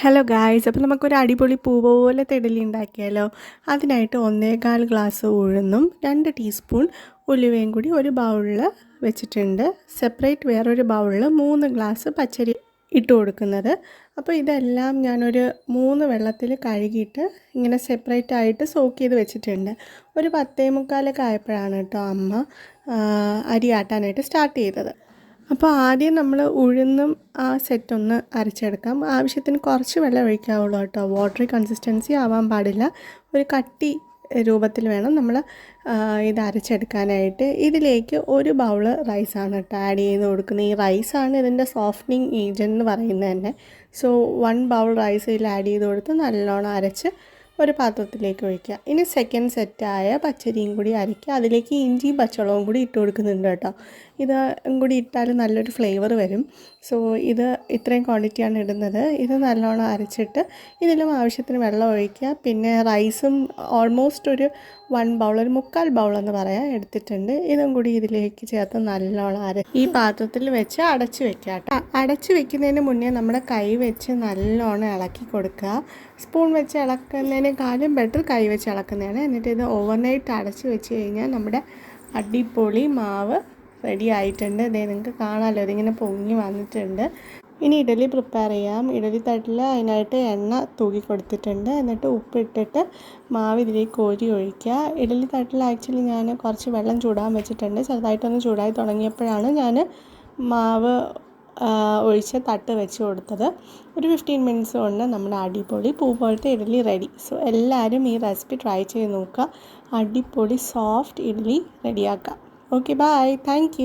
Hello guys അപ്പോൾ നമുക്കൊരു അടിപൊളി പൂവ് പോലെ തെടലി ഉണ്ടാക്കിയാലോ? അതിനായിട്ട് ഒന്നേകാൽ ഗ്ലാസ് ഉഴുന്നും രണ്ട് ടീസ്പൂൺ ഉലുവയും കൂടി ഒരു ബൗളിൽ വെച്ചിട്ടുണ്ട്. സെപ്പറേറ്റ് വേറൊരു ബൗളിൽ മൂന്ന് ഗ്ലാസ് പച്ചരി ഇട്ട് കൊടുക്കുന്നത്. അപ്പോൾ ഇതെല്ലാം ഞാനൊരു മൂന്ന് വെള്ളത്തിൽ കഴുകിയിട്ട് ഇങ്ങനെ സെപ്പറേറ്റ് ആയിട്ട് സോക്ക് ചെയ്ത് വെച്ചിട്ടുണ്ട്. ഒരു പത്തേ മുക്കാലൊക്കെ ആയപ്പോഴാണ് കേട്ടോ അമ്മ അരി ആട്ടാനായിട്ട് സ്റ്റാർട്ട് ചെയ്തത്. അപ്പോൾ ആദ്യം നമ്മൾ ഉഴുന്നും ആ സെറ്റ് ഒന്ന് അരച്ചെടുക്കാം. ആവശ്യത്തിന് കുറച്ച് വെള്ളം ഒഴിക്കാവുള്ളൂ കേട്ടോ. വാട്ടറി കൺസിസ്റ്റൻസി ആവാൻ പാടില്ല. ഒരു കട്ടി രൂപത്തിൽ വേണം നമ്മൾ ഇത് അരച്ചെടുക്കാനായിട്ട്. ഇതിലേക്ക് ഒരു ബൗൾ റൈസാണ് കേട്ടോ ആഡ് ചെയ്ത് കൊടുക്കുന്നത്. ഈ റൈസാണ് ഇതിന്റെ സോഫ്റ്റനിങ് ഏജന്റ് എന്ന് പറയുന്നത് തന്നെ. സോ വൺ ബൗൾ റൈസ് ഇതിൽ ആഡ് ചെയ്ത് കൊടുത്ത് നല്ലോണം അരച്ച് ഒരു പാത്രത്തിലേക്ക് ഒഴിക്കുക. ഇനി സെക്കൻഡ് സെറ്റായ പച്ചരിയും കൂടി അരയ്ക്കുക. അതിലേക്ക് ഇഞ്ചിയും പച്ചവളവും കൂടി ഇട്ട് കൊടുക്കുന്നുണ്ട് കേട്ടോ. ഇത് കൂടി ഇട്ടാൽ നല്ലൊരു ഫ്ലേവർ വരും. സോ ഇത് ഇത്രയും ക്വാണ്ടിറ്റിയാണ് ഇടുന്നത്. ഇത് നല്ലോണം അരച്ചിട്ട് ഇതിലും ആവശ്യത്തിന് വെള്ളം ഒഴിക്കുക. പിന്നെ റൈസും ഓൾമോസ്റ്റ് ഒരു വൺ ബൗൾ ഒരു മുക്കാൽ ബൗൾ എന്ന് പറയാം എടുത്തിട്ടുണ്ട്. ഇതും കൂടി ഇതിലേക്ക് ചേർത്ത് നല്ലോണം അര ഈ പാത്രത്തിൽ വെച്ച് അടച്ചു വെക്കുക കേട്ടോ. അടച്ചു വെക്കുന്നതിന് മുന്നേ നമ്മുടെ കൈ വെച്ച് നല്ലോണം ഇളക്കി കൊടുക്കുക. സ്പൂൺ വെച്ച് ഇളക്കുന്നതിനേക്കാളും ബെറ്റർ കൈ വെച്ച് ഇളക്കുന്നതാണ് എന്നിട്ട് ഇത് ഓവർനൈറ്റ് അടച്ച് വെച്ച് കഴിഞ്ഞാൽ നമ്മുടെ അടിപൊളി മാവ് റെഡി ആയിട്ടുണ്ട്. ഇതേ നിങ്ങൾക്ക് കാണാമല്ലോ ഇതിങ്ങനെ പൊങ്ങി വന്നിട്ടുണ്ട്. ഇനി ഇഡലി പ്രിപ്പയർ ചെയ്യാം. ഇഡലി തട്ടിൽ അതിനായിട്ട് എണ്ണ തൂക്കി കൊടുത്തിട്ടുണ്ട്. എന്നിട്ട് ഉപ്പിട്ടിട്ട് മാവ് ഇതിലേക്ക് കോരി ഒഴിക്കുക. ഇഡലി തട്ടിൽ ആക്ച്വലി ഞാൻ കുറച്ച് വെള്ളം ചൂടാൻ വെച്ചിട്ടുണ്ട്. ചെറുതായിട്ടൊന്ന് ചൂടായി തുടങ്ങിയപ്പോഴാണ് ഞാൻ മാവ് ഒഴിച്ച് തട്ട് വെച്ച് കൊടുത്തത് ഒരു ഫിഫ്റ്റീൻ മിനിറ്റ്സ് കൊണ്ട് നമ്മുടെ അടിപൊളി പൂ പോലത്തെ ഇഡലി റെഡി സോ എല്ലാവരും ഈ റെസിപ്പി ട്രൈ ചെയ്ത് നോക്കുക. അടിപൊളി സോഫ്റ്റ് ഇഡ്ഡലി റെഡിയാക്കാം ഓക്കെ ബൈ താങ്ക്